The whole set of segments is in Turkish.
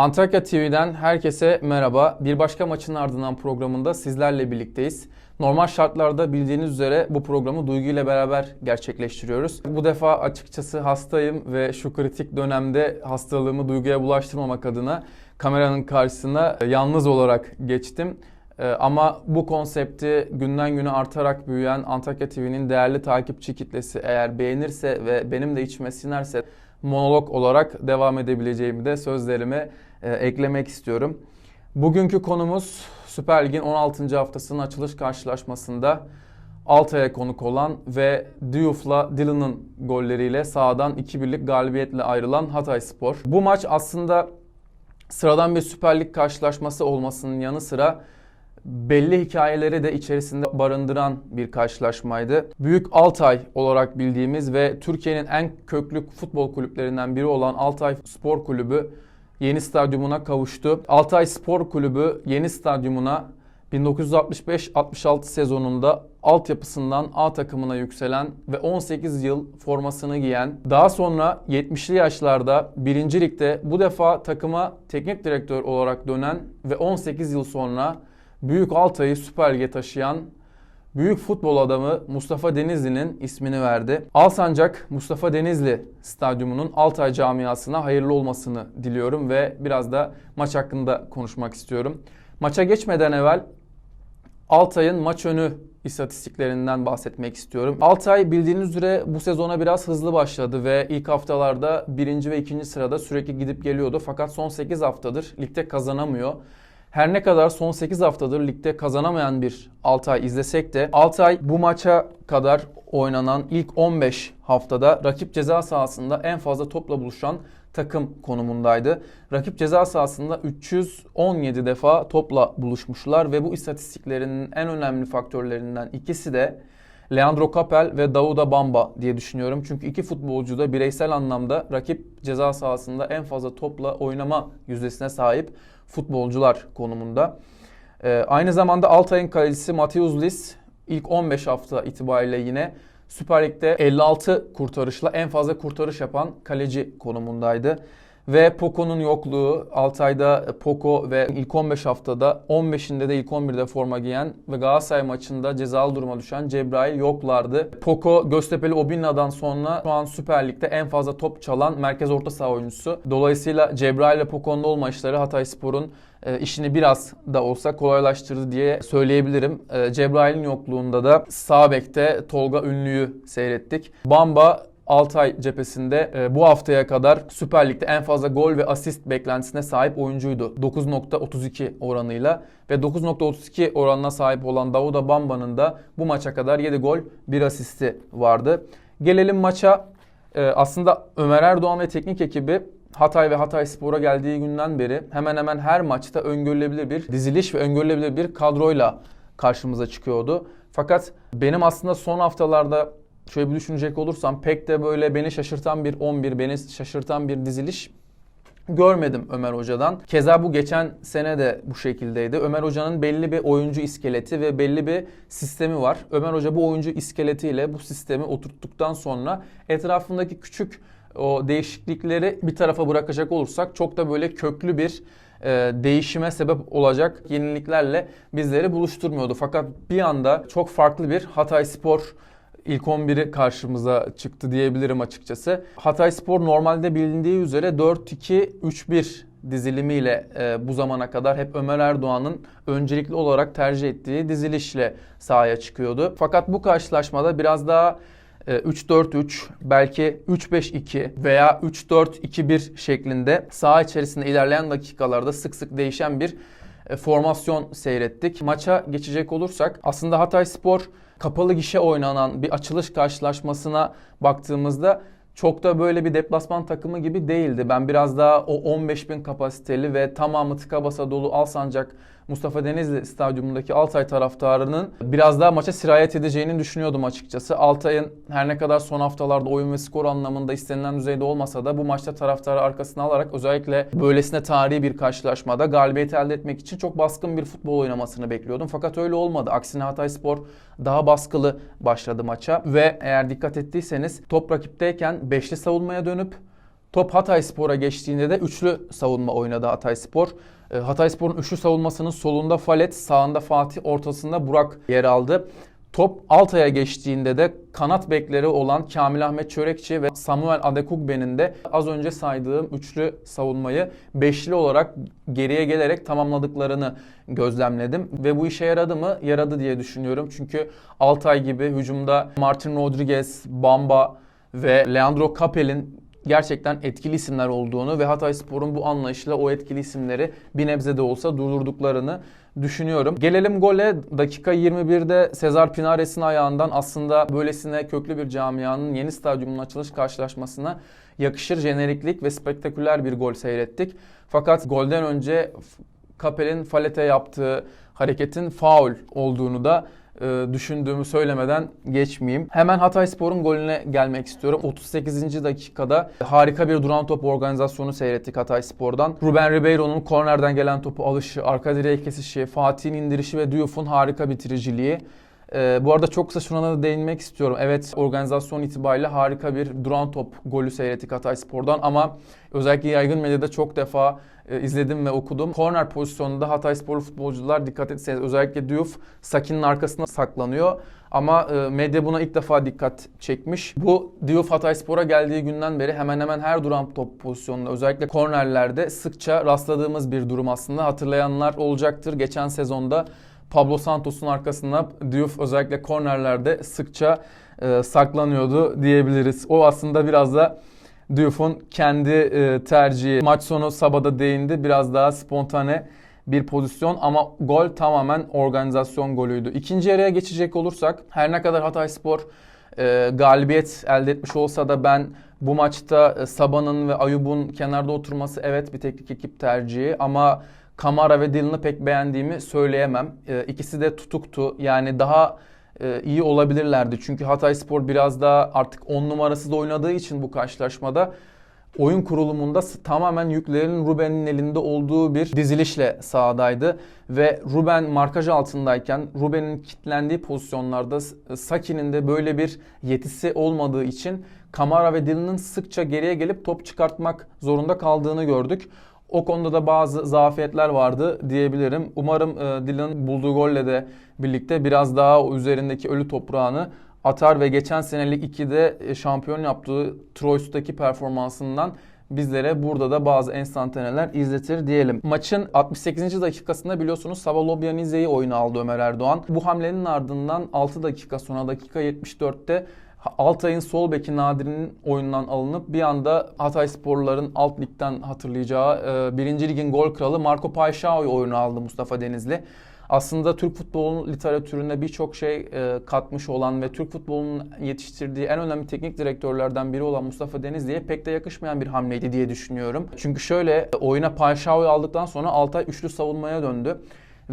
Antakya TV'den herkese merhaba. Bir başka maçın ardından programında sizlerle birlikteyiz. Normal şartlarda bildiğiniz üzere bu programı Duygu ile beraber gerçekleştiriyoruz. Bu defa açıkçası hastayım ve şu kritik dönemde hastalığımı Duygu'ya bulaştırmamak adına kameranın karşısına yalnız olarak geçtim. Ee, Ama bu konsepti günden güne artarak büyüyen Antakya TV'nin değerli takipçi kitlesi eğer beğenirse ve benim de içime sinerse monolog olarak devam edebileceğimi de sözlerime e, eklemek istiyorum. Bugünkü konumuz Süper Lig'in 16. haftasının açılış karşılaşmasında Altay'a konuk olan ve Diouf'la Dylan'ın golleriyle sahadan 2-1'lik galibiyetle ayrılan Hatay Spor. Bu maç aslında sıradan bir Süper Lig karşılaşması olmasının yanı sıra belli hikayeleri de içerisinde barındıran bir karşılaşmaydı. Büyük Altay olarak bildiğimiz ve Türkiye'nin en köklü futbol kulüplerinden biri olan Altay Spor Kulübü yeni stadyumuna kavuştu. Altay Spor Kulübü yeni stadyumuna 1965-66 sezonunda altyapısından A takımına yükselen ve 18 yıl formasını giyen, daha sonra 70'li yaşlarda 1. Lig'de bu defa takıma teknik direktör olarak dönen ve 18 yıl sonra Büyük Altay'ı Süper Lig'e taşıyan büyük futbol adamı Mustafa Denizli'nin ismini verdi. Alsancak Mustafa Denizli Stadyumu'nun Altay camiasına hayırlı olmasını diliyorum ve biraz da maç hakkında konuşmak istiyorum. Maça geçmeden evvel Altay'ın maç önü istatistiklerinden bahsetmek istiyorum. Altay bildiğiniz üzere bu sezona biraz hızlı başladı ve ilk haftalarda birinci ve ikinci sırada sürekli gidip geliyordu. Fakat son 8 haftadır ligde kazanamıyor. Her ne kadar son 8 haftadır ligde kazanamayan bir Altay izlesek de Altay bu maça kadar oynanan ilk 15 haftada rakip ceza sahasında en fazla topla buluşan takım konumundaydı. Rakip ceza sahasında 317 defa topla buluşmuşlar ve bu istatistiklerinin en önemli faktörlerinden ikisi de Leandro Capel ve Dauda Bamba diye düşünüyorum. Çünkü iki futbolcu da bireysel anlamda rakip ceza sahasında en fazla topla oynama yüzdesine sahip futbolcular konumunda. Ee, aynı zamanda Altay'ın kalecisi Mateus Lis ilk 15 hafta itibariyle yine Süper Lig'de 56 kurtarışla en fazla kurtarış yapan kaleci konumundaydı. Ve Poco'nun yokluğu, Altay'da Poco ve ilk 15 haftada 15'inde de ilk 11'de forma giyen ve Galatasaray maçında cezalı duruma düşen Cebrail yoklardı. Poco Göztepe'li Obinna'dan sonra şu an Süper Lig'de en fazla top çalan merkez orta saha oyuncusu. Dolayısıyla Cebrail ve Poco'nun olmayışları Hatay Spor'un e, işini biraz da olsa kolaylaştırdı diye söyleyebilirim. E, Cebrail'in yokluğunda da sağ bekte Tolga Ünlü'yü seyrettik. Bamba Altay cephesinde e, bu haftaya kadar Süper Lig'de en fazla gol ve asist beklentisine sahip oyuncuydu. 9.32 oranıyla ve 9.32 oranına sahip olan Davuda Bamba'nın da bu maça kadar 7 gol 1 asisti vardı. Gelelim maça. E, aslında Ömer Erdoğan ve teknik ekibi Hatay ve Hatay Spor'a geldiği günden beri hemen hemen her maçta öngörülebilir bir diziliş ve öngörülebilir bir kadroyla karşımıza çıkıyordu. Fakat benim aslında son haftalarda şöyle bir düşünecek olursam pek de böyle beni şaşırtan bir 11, beni şaşırtan bir diziliş görmedim Ömer Hoca'dan. Keza bu geçen sene de bu şekildeydi. Ömer Hoca'nın belli bir oyuncu iskeleti ve belli bir sistemi var. Ömer Hoca bu oyuncu iskeletiyle bu sistemi oturttuktan sonra etrafındaki küçük o değişiklikleri bir tarafa bırakacak olursak çok da böyle köklü bir e, değişime sebep olacak yeniliklerle bizleri buluşturmuyordu. Fakat bir anda çok farklı bir Hatay Spor ilk 11'i karşımıza çıktı diyebilirim açıkçası. Hatay Spor normalde bilindiği üzere 4-2-3-1 dizilimiyle e, bu zamana kadar hep Ömer Erdoğan'ın öncelikli olarak tercih ettiği dizilişle sahaya çıkıyordu. Fakat bu karşılaşmada biraz daha e, 3-4-3 belki 3-5-2 veya 3-4-2-1 şeklinde saha içerisinde ilerleyen dakikalarda sık sık değişen bir e, formasyon seyrettik. Maça geçecek olursak aslında Hatay Spor kapalı gişe oynanan bir açılış karşılaşmasına baktığımızda çok da böyle bir deplasman takımı gibi değildi. Ben biraz daha o 15 bin kapasiteli ve tamamı tıka basa dolu Alsancak Mustafa Denizli stadyumundaki Altay taraftarının biraz daha maça sirayet edeceğini düşünüyordum açıkçası. Altay'ın her ne kadar son haftalarda oyun ve skor anlamında istenilen düzeyde olmasa da bu maçta taraftarı arkasına alarak özellikle böylesine tarihi bir karşılaşmada galibiyet elde etmek için çok baskın bir futbol oynamasını bekliyordum. Fakat öyle olmadı. Aksine Hatay Spor daha baskılı başladı maça ve eğer dikkat ettiyseniz top rakipteyken beşli savunmaya dönüp Top Hatay Spor'a geçtiğinde de üçlü savunma oynadı Hatay Spor. E, Hatay Spor'un üçlü savunmasının solunda Falet, sağında Fatih, ortasında Burak yer aldı. Top Altay'a geçtiğinde de kanat bekleri olan Kamil Ahmet Çörekçi ve Samuel Adekugbe'nin de az önce saydığım üçlü savunmayı beşli olarak geriye gelerek tamamladıklarını gözlemledim. Ve bu işe yaradı mı? Yaradı diye düşünüyorum. Çünkü Altay gibi hücumda Martin Rodriguez, Bamba ve Leandro Capel'in gerçekten etkili isimler olduğunu ve Hatay Spor'un bu anlayışla o etkili isimleri bir nebze de olsa durdurduklarını düşünüyorum. Gelelim gole. Dakika 21'de Sezar Pinares'in ayağından aslında böylesine köklü bir camianın yeni stadyumun açılış karşılaşmasına yakışır jeneriklik ve spektaküler bir gol seyrettik. Fakat golden önce Kapel'in Falet'e yaptığı hareketin faul olduğunu da e, düşündüğümü söylemeden geçmeyeyim. Hemen Hatay Spor'un golüne gelmek istiyorum. 38. dakikada harika bir duran top organizasyonu seyrettik Hatay Spor'dan. Ruben Ribeiro'nun kornerden gelen topu alışı, arka direğe kesişi, Fatih'in indirişi ve Diouf'un harika bitiriciliği. Ee, bu arada çok kısa şuna da değinmek istiyorum. Evet organizasyon itibariyle harika bir duran top golü seyrettik Hatay Spor'dan ama özellikle yaygın medyada çok defa e, izledim ve okudum. Corner pozisyonunda Hatay Sporlu futbolcular dikkat etseniz özellikle Diouf Sakin'in arkasına saklanıyor. Ama e, medya buna ilk defa dikkat çekmiş. Bu Diouf Hatay Spor'a geldiği günden beri hemen hemen her duran top pozisyonunda özellikle kornerlerde sıkça rastladığımız bir durum aslında. Hatırlayanlar olacaktır. Geçen sezonda Pablo Santos'un arkasında Diouf özellikle kornerlerde sıkça e, saklanıyordu diyebiliriz. O aslında biraz da Diouf'un kendi e, tercihi. Maç sonu Sabah'da değindi. Biraz daha spontane bir pozisyon ama gol tamamen organizasyon golüydü. İkinci yarıya geçecek olursak her ne kadar Hatay Spor e, galibiyet elde etmiş olsa da ben bu maçta e, Sabah'ın ve Ayub'un kenarda oturması evet bir teknik ekip tercihi ama Kamara ve Dylan'ı pek beğendiğimi söyleyemem. E, ikisi de tutuktu. Yani daha e, iyi olabilirlerdi. Çünkü Hatay Spor biraz daha artık 10 numarası da oynadığı için bu karşılaşmada oyun kurulumunda tamamen yüklerin Ruben'in elinde olduğu bir dizilişle sahadaydı. Ve Ruben markaj altındayken Ruben'in kitlendiği pozisyonlarda Saki'nin de böyle bir yetisi olmadığı için Kamara ve Dylan'ın sıkça geriye gelip top çıkartmak zorunda kaldığını gördük. O konuda da bazı zafiyetler vardı diyebilirim. Umarım e, Dylan bulduğu golle de birlikte biraz daha üzerindeki ölü toprağını atar ve geçen senelik 2'de e, şampiyon yaptığı Troyes'taki performansından bizlere burada da bazı enstantaneler izletir diyelim. Maçın 68. dakikasında biliyorsunuz Sava Lobyanize'yi oyuna aldı Ömer Erdoğan. Bu hamlenin ardından 6 dakika sonra dakika 74'te Altay'ın sol beki Nadir'in oyundan alınıp bir anda Hatay Sporluların alt ligden hatırlayacağı e, birinci ligin gol kralı Marco Paixao'yu oyuna aldı Mustafa Denizli. Aslında Türk futbolunun literatüründe birçok şey e, katmış olan ve Türk futbolunun yetiştirdiği en önemli teknik direktörlerden biri olan Mustafa Denizli'ye pek de yakışmayan bir hamleydi diye düşünüyorum. Çünkü şöyle oyuna Paixao'yu aldıktan sonra Altay üçlü savunmaya döndü.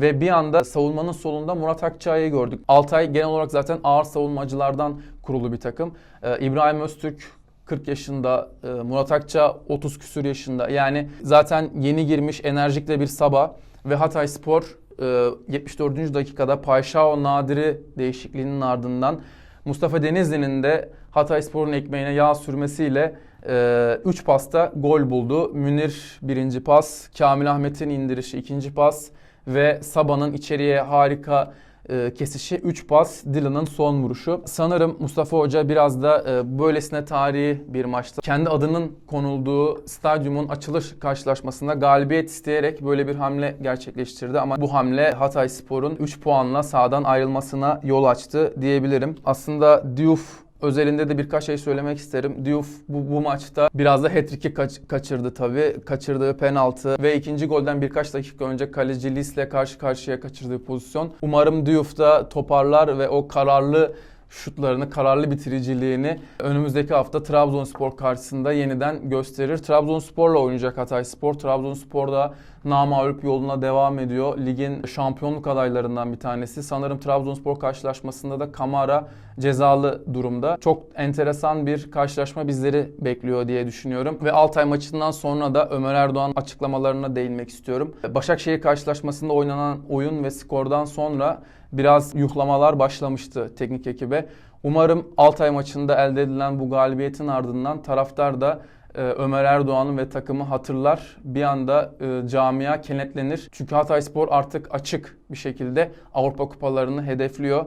Ve bir anda savunmanın solunda Murat Akçay'ı gördük. Altay genel olarak zaten ağır savunmacılardan kurulu bir takım. Ee, İbrahim Öztürk 40 yaşında, e, Murat Akça 30 küsür yaşında. Yani zaten yeni girmiş enerjikle bir sabah ve Hatay Spor e, 74. dakikada Payşao Nadiri değişikliğinin ardından Mustafa Denizli'nin de Hatay Spor'un ekmeğine yağ sürmesiyle 3 e, pasta gol buldu. Münir birinci pas, Kamil Ahmet'in indirişi ikinci pas ve Sabah'ın içeriye harika e, kesişi 3 pas Dylan'ın son vuruşu. Sanırım Mustafa Hoca biraz da e, böylesine tarihi bir maçta kendi adının konulduğu stadyumun açılış karşılaşmasında galibiyet isteyerek böyle bir hamle gerçekleştirdi. Ama bu hamle Hatay Spor'un 3 puanla sağdan ayrılmasına yol açtı diyebilirim. Aslında Diouf özelinde de birkaç şey söylemek isterim. Diouf bu, bu maçta biraz da hat-trick'i kaç, kaçırdı tabii. Kaçırdığı penaltı ve ikinci golden birkaç dakika önce kaleci Lis'le karşı karşıya kaçırdığı pozisyon. Umarım Diouf da toparlar ve o kararlı şutlarını, kararlı bitiriciliğini önümüzdeki hafta Trabzonspor karşısında yeniden gösterir. Trabzonspor'la oynayacak Hatay Spor. Trabzonspor da namağlup yoluna devam ediyor. Ligin şampiyonluk adaylarından bir tanesi. Sanırım Trabzonspor karşılaşmasında da Kamara cezalı durumda. Çok enteresan bir karşılaşma bizleri bekliyor diye düşünüyorum. Ve Altay maçından sonra da Ömer Erdoğan açıklamalarına değinmek istiyorum. Başakşehir karşılaşmasında oynanan oyun ve skordan sonra biraz yuhlamalar başlamıştı teknik ekibe. Umarım Altay maçında elde edilen bu galibiyetin ardından taraftar da e, Ömer Erdoğan'ı ve takımı hatırlar. Bir anda e, camia kenetlenir. Çünkü Hatayspor artık açık bir şekilde Avrupa kupalarını hedefliyor.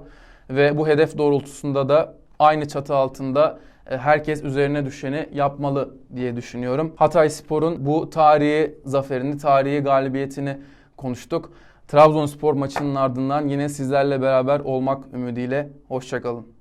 Ve bu hedef doğrultusunda da aynı çatı altında e, herkes üzerine düşeni yapmalı diye düşünüyorum. Hatayspor'un bu tarihi zaferini, tarihi galibiyetini konuştuk. Trabzonspor maçının ardından yine sizlerle beraber olmak ümidiyle. Hoşçakalın.